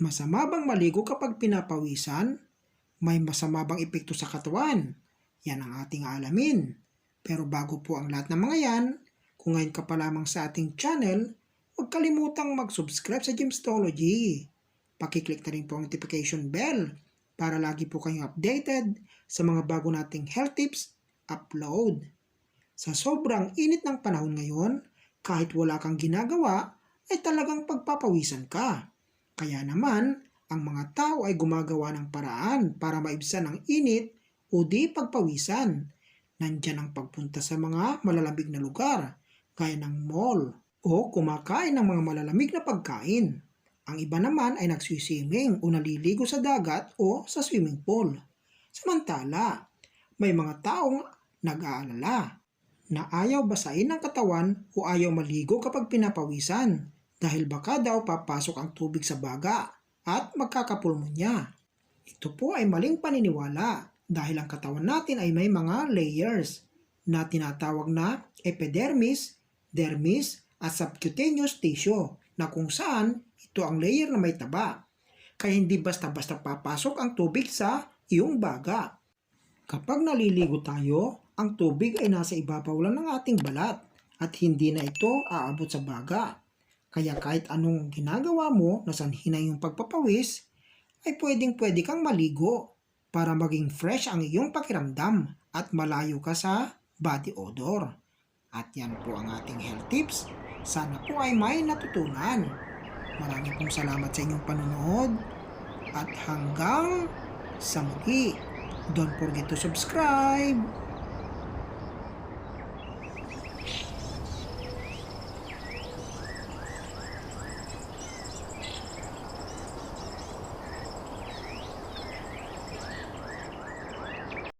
Masama bang maligo kapag pinapawisan? May masama bang epekto sa katawan? Yan ang ating alamin. Pero bago po ang lahat ng mga yan, kung ngayon ka pa lamang sa ating channel, huwag kalimutang mag-subscribe sa Gemstology. Pakiclick na rin po ang notification bell para lagi po kayong updated sa mga bago nating health tips upload. Sa sobrang init ng panahon ngayon, kahit wala kang ginagawa, ay talagang pagpapawisan ka. Kaya naman, ang mga tao ay gumagawa ng paraan para maibsan ang init o di pagpawisan. Nandyan ang pagpunta sa mga malalamig na lugar, gaya ng mall, o kumakain ng mga malalamig na pagkain. Ang iba naman ay nagsiswimming o naliligo sa dagat o sa swimming pool. Samantala, may mga taong nag-aalala na ayaw basahin ng katawan o ayaw maligo kapag pinapawisan dahil baka daw papasok ang tubig sa baga at magkakapulmonya. Ito po ay maling paniniwala dahil ang katawan natin ay may mga layers na tinatawag na epidermis, dermis at subcutaneous tissue na kung saan ito ang layer na may taba. Kaya hindi basta-basta papasok ang tubig sa iyong baga. Kapag naliligo tayo, ang tubig ay nasa ibabaw lang ng ating balat at hindi na ito aabot sa baga. Kaya kahit anong ginagawa mo na sanhin na yung pagpapawis, ay pwedeng pwede kang maligo para maging fresh ang iyong pakiramdam at malayo ka sa body odor. At yan po ang ating health tips. Sana po ay may natutunan. Maraming pong salamat sa inyong panonood at hanggang sa muli. Don't forget to subscribe.